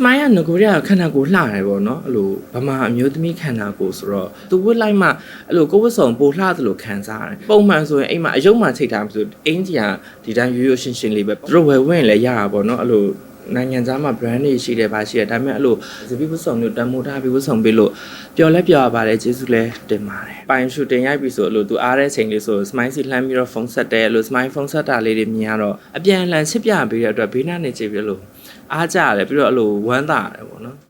smile ကငကိုရကခန္ဓာကိုယ်လှတယ်ပေါ့နော်အဲ့လိုဗမာအမျိုးသမီးခန္ဓာကိုယ်ဆိုတော့သူဝတ်လိုက်မှအဲ့လိုကိုယ်ဝတ်ဆောင်ပိုလှသလိုခံစားရတယ်ပုံမှန်ဆိုရင်အိမ်မှာအယုံမှချိတ်ထားမှဆိုအင်ဂျီကဒီတိုင်းရိုးရိုးရှင်းရှင်းလေးပဲသူတို့ဝယ်ဝင်လည်းရတာပေါ့နော်အဲ့လို နိုင်ငံသားမှာ brand တွေရှိတယ်ပါရှိတယ်ဒါပေမဲ့အဲ့လိုဇပီဝတ်ဆောင်မျိုးတန်မိုးထားပြီးဝတ်ဆောင်ပေးလို့ပျော်လဲပျော်ရပါတယ်ကျေးဇူးလဲတင်ပါတယ်ပိုင်ရှူတင်ရိုက်ပြီဆိုအဲ့လိုသူအားတဲ့ချိန်လေးဆို smile စီလှမ်းပြီးတော့ဖုန်းဆက်တယ်အဲ့လို smile ဖုန်းဆက်တာလေးတွေမြင်ရတော့အပြန်အလှန်ချစ်ပြပေးတဲ့အတွက်ဘေးနားနေကြပြီလို့အားကြရတယ်ပြီးတော့အဲ့လိုဝမ်းသာရတယ်ပေါ့နော်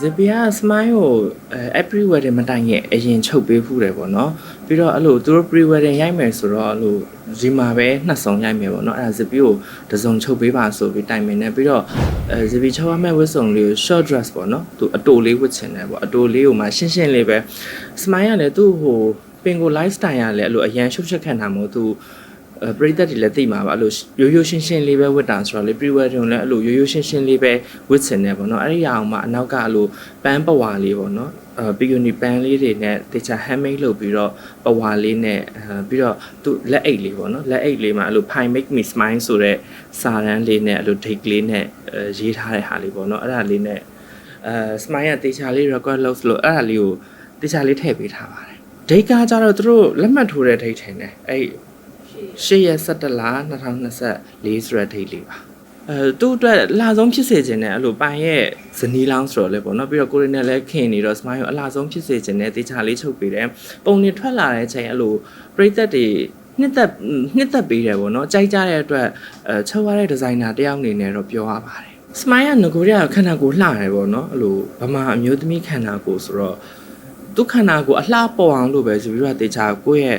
ဇပီယာ smile ကိုအဲ every wedding မတိုင်ခင်အရင်ချုပ်ပေးဖူးတယ်ပေါ့နော်ပြီးတော့အဲ့လိုသူတို့ pre wedding ရိုက်မယ်ဆိုတော့အဲ့လိုဒီမှာပဲနှစ်ဆောင်ရိုက်မယ်ပေါ့နော်အဲ့ဒါဇပီကိုတစ်စုံချုပ်ပေးပါဆိုပြီးတိုင်ပင်နေပြီးတော့အဲဇပီချုပ်ရမယ့်ဝတ်စုံလေးကို short dress ပေါ့နော်သူအတိုလေးဝတ်ချင်တယ်ပေါ့အတိုလေးကိုမှရှင်းရှင်းလေးပဲ smile ကလည်းသူ့ဟိုပင်ကို lifestyle ရလည်းအဲ့လိုအရန်ရှုပ်ချက်ခံတာမို့သူအဲ ပရိသတ်တွေလည်းသိမှာပါအဲ့လိုရိုးရိုးရှင်းရှင်းလေးပဲဝတ်တာဆိုတော့လေ pre wedding လည်းအဲ့လိုရိုးရိုးရှင်းရှင်းလေးပဲဝတ်ချင်တယ်ပေါ့နော်အဲ့ဒီအောင်မှအနောက်ကအဲ့လိုပန်းပဝါလေးပေါ့နော်အဲပီယိုနီပန်းလေးတွေနဲ့တခြား handmade လုပ်ပြီးတော့ပဝါလေးနဲ့အဲပြီးတော့သူလက်အိတ်လေးပေါ့နော်လက်အိတ်လေးမှာအဲ့လို pie make me smile ဆိုတဲ့စာတန်းလေးနဲ့အဲ့လို date လေးနဲ့အဲရေးထားတဲ့ဟာလေးပေါ့နော်အဲ့ဒါလေးနဲ့အဲ smile ကတေချာလေး record လုပ်လို့အဲ့ဒါလေးကိုတေချာလေးထည့်ပေးထားပါတယ် date ကကြတော့သူတို့လက်မှတ်ထိုးတဲ့ date ထင်တယ်အဲ့ ရှေ့ရက်17လ2024ဆိုတဲ့ date လေးပါအဲသူ့အတွက်အလားဆုံးဖြစ်စေခြင်းနဲ့အဲ့လိုပိုင်ရဲ့ဇနီးလောင်းဆိုတော့လေပေါ့နော်ပြီးတော့ကိုရီနဲ့လည်းခင်နေတော့ smile ကိုအလားဆုံးဖြစ်စေခြင်းနဲ့တေချာလေးချုပ်ပေးတယ်ပုံနေထွက်လာတဲ့ချိန်အဲ့လိုပြိသက်တွေနှစ်သက်နှစ်သက်ပေးတယ်ပေါ့နော်ကြိုက်ကြတဲ့အတွက်အဲချုပ်ရတဲ့ဒီဇိုင်နာတယောက်အနေနဲ့တော့ပြောရပါတယ် smile ကငကိုရကခန္ဓာကိုယ်လှတယ်ပေါ့နော်အဲ့လိုဗမာအမျိုးသမီးခန္ဓာကိုယ်ဆိုတော့ ဒုက္ခနာကိုအလှပေါ်အောင်လို့ပဲဆိုပြီးတော့တေချာကိုယ့်ရဲ့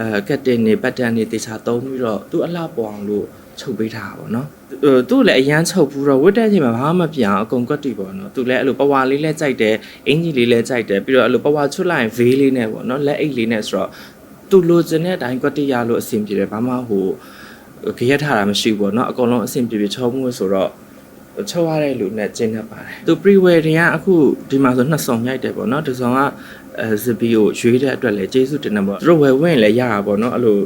အဲကက်တင်နေပတ်တန်နေတေချာသုံးပြီးတော့သူအလှပေါ်အောင်လို့ချုပ်ပေးထားတာပေါ့နော်ဟိုသူ့လည်းအရန်ချုပ်ပြီးတော့ဝတ်တဲ့အချိန်မှာဘာမှမပြောင်းအကုန်ကွက်တီပေါ့နော်သူလည်းအဲ့လိုပဝါလေးလည်းကြိုက်တယ်အင်ကြီးလေးလည်းကြိုက်တယ်ပြီးတော့အဲ့လိုပဝါချွတ်လိုက်ရင်ဗေးလေးနဲ့ပေါ့နော်လက်အိတ်လေးနဲ့ဆိုတော့သူလိုချင်တဲ့အတိုင်းကွက်တီရလို့အဆင်ပြေတယ်ဘာမှဟိုခရက်ထားတာမရှိဘူးပေါ့နော်အကုန်လုံးအဆင်ပြေပြေချုံမှုဆိုတော့ချုပ်ရတဲ့လူနဲ့ကျင်းနေပါတယ်သူ pre wedding ကအခုဒီမှာဆိုနှစ်ဆောင်ရိုက်တယ်ပေါ့နော်ဒီဆောင်ကအဲ ဇပီကိုရွေးတဲ့အတွက်လည်းကျေးဇူးတင်တယ်ပေါ့သူတို့ဝယ်ဝင်လည်းရတာပေါ့နော်အဲ့လို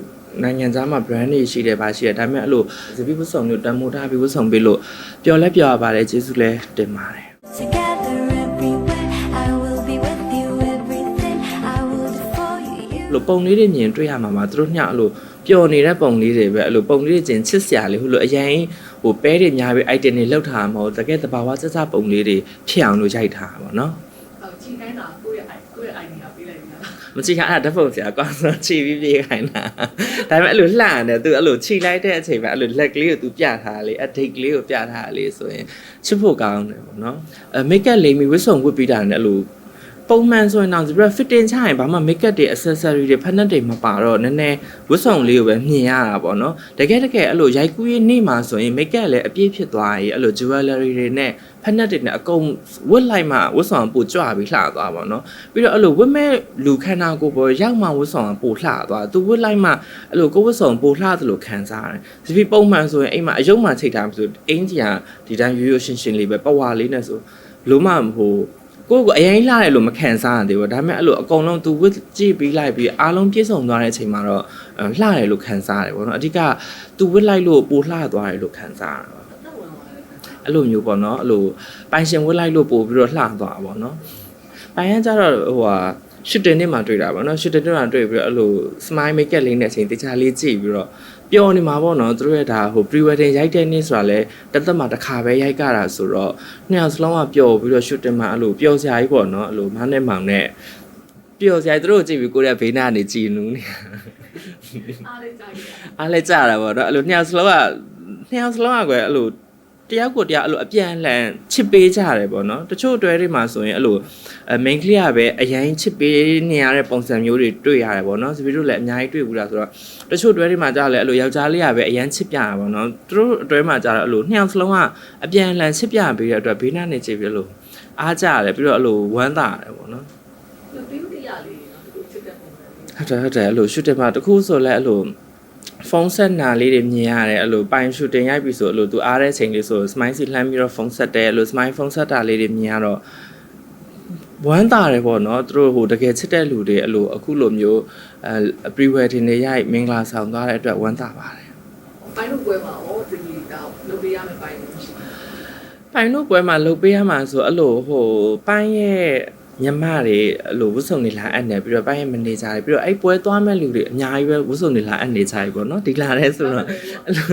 နိုင်ငံသားမှာ brand တွေရှိတယ်ပါရှိတယ်ဒါပေမဲ့အဲ့လိုဇပီဝတ်ဆောင်မျိုးတန်မိုးထားပြီးဝတ်ဆောင်ပေးလို့ပျော်လဲပျော်ရပါတယ်ကျေးဇူးလဲတင်ပါတယ် Together everywhere, I will be with you. Everything I will do for you. အဲ့လိုပုံလေးတွေမြင်တွေ့ရမှာမှာသူတို့ညအဲ့လိုပျော်နေတဲ့ပုံလေးတွေပဲအဲ့လိုပုံလေးတွေကျင်ချစ်စရာလေးဟိုလိုအရင်ဟိုပဲတွေများပြီး item တွေလောက်ထားမှာမဟုတ်တကယ်တဘာဝစစပုံလေးတွေဖြစ်အောင်လို့ရိုက်ထားတာပေါ့နော် အော်ချိန်တိုင်းတာကိုယ့်ရဲ့ i ကိုယ့်ရဲ့ idea ပေးလိုက်ပြီလားမချိခါအဲ့ဒါဓာတ်ပုံဆရာကွာဆိုခြိပြီးပြေးခိုင်းတာဒါပေမဲ့အဲ့လိုလှတယ်သူအဲ့လိုခြိလိုက်တဲ့အချိန်မှာအဲ့လိုလက်ကလေးကိုသူပြထားလေအဒိတ်ကလေးကိုပြထားလေဆိုရင်ချစ်ဖို့ကောင်းတယ်ပေါ့နော်အဲမိတ်ကပ်လေးမီဝတ်စုံဝတ်ပြီးတာနဲ့အဲ့လို ပုံမှန်ဆိုရင်တော့ဒီဘက် fitting ချရင်ဘာမှ makeup တွေ accessory တွေဖက်နက်တွေမပါတော့နည်းနည်းဝတ်စုံလေးကိုပဲမြင်ရတာပေါ့နော်တကယ်တကယ်အဲ့လိုရိုက်ကူးရေးနေ့မှာဆိုရင် makeup လည်းအပြည့်ဖြစ်သွားရင်အဲ့လို jewelry တွေနဲ့ဖက်နက်တွေနဲ့အကုန်ဝတ်လိုက်မှဝတ်ဆောင်ပိုကြွပြီးလှသွားပါတော့ပြီးတော့အဲ့လိုဝတ်မဲ့လူခန္ဓာကိုယ်ပေါ်ရောက်မှဝတ်ဆောင်ပိုလှသွားသူဝတ်လိုက်မှအဲ့လိုကိုယ်ဝတ်ဆောင်ပိုလှသလိုခံစားရတယ်ဒီပြီးပုံမှန်ဆိုရင်အိမ်မှာအယုံမှချိတ်ထားမှဆိုအင်ဂျီကဒီတိုင်းရိုးရိုးရှင်းရှင်းလေးပဲပဝါလေးနဲ့ဆိုလုံးမဟို ကိုယ့်ကိုအရင်လှတယ်လို့မခံစားရသေးဘူးဒါပေမဲ့အဲ့လိုအကုန်လုံးသူဝစ်ကြည့်ပြီးလိုက်ပြီးအားလုံးပြည့်စုံသွားတဲ့အချိန်မှာတော့အဲလှတယ်လို့ခံစားရတယ်ပေါ့နော်အဓိကသူဝစ်လိုက်လို့ပိုလှသွားတယ်လို့ခံစားရတာပါတော့ဝင်သွားတယ်အဲ့လိုမျိုးပေါ့နော်အဲ့လိုပိုင်ရှင်ဝစ်လိုက်လို့ပို့ပြီးတော့လှသွားတာပေါ့နော်ပိုင်ရကြတော့ဟိုဟာ ရှစ်တင်နှစ်မှာတွေ့တာပေါ့နော်ရှစ်တင်နှစ်မှာတွေ့ပြီးတော့အဲ့လို smile makeup လေးနဲ့အချိန်တခြားလေးကြည့်ပြီးတော့ပျော်နေမှာပေါ့နော်သူတို့ရဲ့ဒါဟို pre wedding ရိုက်တဲ့နေ့ဆိုတာလဲတစ်သက်မှာတစ်ခါပဲရိုက်ကြတာဆိုတော့နှစ်ယောက်စလုံးကပျော်ပြီးတော့ shooting မှာအဲ့လိုပျော်စရာကြီးပေါ့နော်အဲ့လိုမန်းနဲ့မောင်နဲ့ပျော်စရာကြီးသူတို့ကိုကြည့်ပြီးကိုယ့်ရဲ့ဘေးနားကနေကြည်နူးနေအားလေးကြာကြီးအားလဲကြတာပေါ့နော်အဲ့လိုနှစ်ယောက်စလုံးကနှစ်ယောက်စလုံးကကွယ်အဲ့လို တယောက်ကိုတယောက်အဲ့လိုအပြန်အလှန်ချစ်ပေးကြတယ်ပေါ့နော်တချို့အတွဲတွေမှာဆိုရင်အဲ့လိုအ main ကလေးကပဲအရင်ချစ်ပေးနေရတဲ့ပုံစံမျိုးတွေတွေ့ရတယ်ပေါ့နော်စပီတို့လည်းအများကြီးတွေ့ဘူးလားဆိုတော့တချို့အတွဲတွေမှာကြာလဲအဲ့လိုယောက်ျားလေးကပဲအရင်ချစ်ပြတာပေါ့နော်သူတို့အတွဲမှာကြာတော့အဲ့လိုနှစ်ယောက်စလုံးကအပြန်အလှန်ချစ်ပြပေးတဲ့အတွက်ဘေးနားနေကြည့်ပြီးလို့အားကြရတယ်ပြီးတော့အဲ့လိုဝမ်းသာရတယ်ပေါ့နော်သူတူတူရလေးနော်သူချစ်တဲ့ပုံစံလေးဟုတ်တယ်ဟုတ်တယ်အဲ့လိုရှူတင်မှာတခုဆိုလဲအဲ့လို ဖုန်းဆက်နာလေးတွေမြင်ရတယ်အဲ့လိုပိုင်ရှူတင်ရိုက်ပြီဆိုအဲ့လိုသူအားတဲ့ချိန်လေးဆို smile စီလှမ်းပြီးတော့ဖုန်းဆက်တယ်အဲ့လို smile ဖုန်းဆက်တာလေးတွေမြင်ရတော့ဝဝမ်းသာတယ်ပေါ့နော်သူတို့ဟိုတကယ်ချစ်တဲ့လူတွေအဲ့လိုအခုလိုမျိုးအဲ pre wedding တွေရိုက်မင်္ဂလာဆောင်သွားတဲ့အတွက်ဝမ်းသာပါတယ်ပိုင်းလို့ပွဲမှာရောဒီတော့လုပ်ပေးရမယ့်ပိုင်းလို့ရှိတယ်ပိုင်တို့ပွဲမှာလှုပ်ပေးရမှာဆိုအဲ့လိုဟိုပိုင်းရဲ့ ညမတွေအဲ့လိုဝှစုံနေလာအပ်နေပြီးတော့ပိုင်းရဲ့မနေကြတယ်ပြီးတော့အဲ့ပွဲသွားမဲ့လူတွေအများကြီးပဲဝှစုံနေလာအပ်နေကြပြီပေါ့နော်ဒီလာတဲ့ဆိုတော့အဲ့လို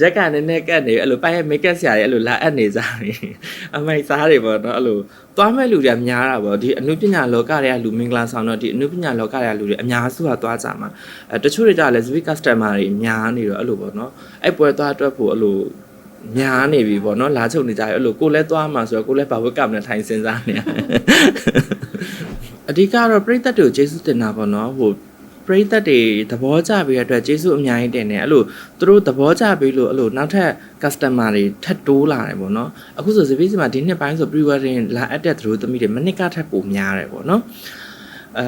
ရက်ကနည်းနည်းကတ်နေအဲ့လိုပိုင်းရဲ့ make up ဆရာတွေအဲ့လိုလာအပ်နေကြတယ်အမိုက်စားတွေပေါ့နော်အဲ့လိုသွားမဲ့လူတွေကများတာပေါ့ဒီအနုပညာလောကတွေကလူမင်္ဂလာဆောင်တော့ဒီအနုပညာလောကတွေကလူတွေအများစုကသွားကြမှာအဲတချို့တွေကြလည်း sweet customer တွေများနေတော့အဲ့လိုပေါ့နော်အဲ့ပွဲသွားအတွက်ဖို့အဲ့လို ညာနေပြီပေါ့နော်လာချုပ်နေကြရအဲ့လိုကိုလည်းသွားမှာဆိုတော့ကိုလည်းဘာဝတ်ကမနဲ့ထိုင်စင်စားနေရအဓိကတော့ပြိသက်တွေကိုကျေးဇူးတင်တာပေါ့နော်ဟိုပြိသက်တွေသဘောကျပြီးတဲ့အတွက်ကျေးဇူးအများကြီးတင်တယ်အဲ့လိုသူတို့သဘောကျပြီးလို့အဲ့လိုနောက်ထပ် customer တွေထပ်တိုးလာတယ်ပေါ့နော်အခုဆိုစပီးစီမှာဒီနှစ်ပိုင်းဆို pre wedding လာအပ်တဲ့သူတို့သမီးတွေမနစ်ကထပ်ပိုများတယ်ပေါ့နော်အဲ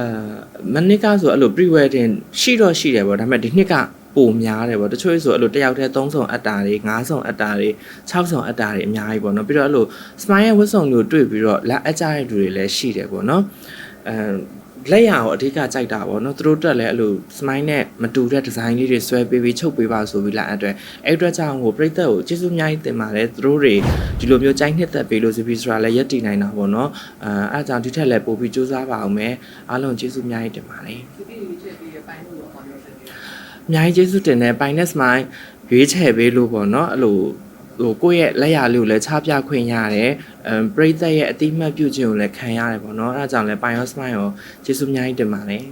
မနစ်ကဆိုအဲ့လို pre wedding ရှိတော့ရှိတယ်ပေါ့ဒါပေမဲ့ဒီနှစ်က ပိုများတယ်ပေါ့တချို့ဆိုအဲ့လိုတစ်ယောက်တည်း3ဆောင်အပ်တာတွေ5ဆောင်အပ်တာတွေ6ဆောင်အပ်တာတွေအများကြီးပေါ့နော်ပြီးတော့အဲ့လို smile ရဲ့ဝတ်ဆောင်မျိုးတွေ့ပြီးတော့လာအပ်ကြတဲ့လူတွေလည်းရှိတယ်ပေါ့နော်အဲလက်ရအောင်အဓိကကြိုက်တာပေါ့နော်သူတို့တက်လည်းအဲ့လို smile နဲ့မတူတဲ့ design လေးတွေဆွဲပေးပြီးချုပ်ပေးပါဆိုပြီးလာအဲ့အတွက်အဲ့အတွက်ကြောင့်ဟိုပြိသက်ကိုကျေးဇူးအများကြီးတင်ပါတယ်သူတို့တွေဒီလိုမျိုးကြိုက်နှစ်သက်ပေးလို့ဆိုပြီးဆိုတာလည်းရက်တည်နိုင်တာပေါ့နော်အဲအဲ့ဒါကြောင့်ဒီထက်လည်းပို့ပြီးစူးစမ်းပါအောင်မယ်အားလုံးကျေးဇူးအများကြီးတင်ပါတယ် ဒီပြည်ရွေးချက်ပြီးတဲ့ပိုင်းလို့ရောဟောပြောတယ် အများကြီးကျေးဇူးတင်တယ်ပိုင်နက်စမိုင်းရွေးချယ်ပေးလို့ပေါ့နော်အဲ့လိုဟိုကိုယ့်ရဲ့လက်ရလေးကိုလည်းချပြခွင့်ရတယ်အမ်ပရိသတ်ရဲ့အတိမတ်ပြုခြင်းကိုလည်းခံရတယ်ပေါ့နော်အဲဒါကြောင့်လည်းပိုင်ရောစမိုင်းရောကျေးဇူးအများကြီးတင်ပါတယ်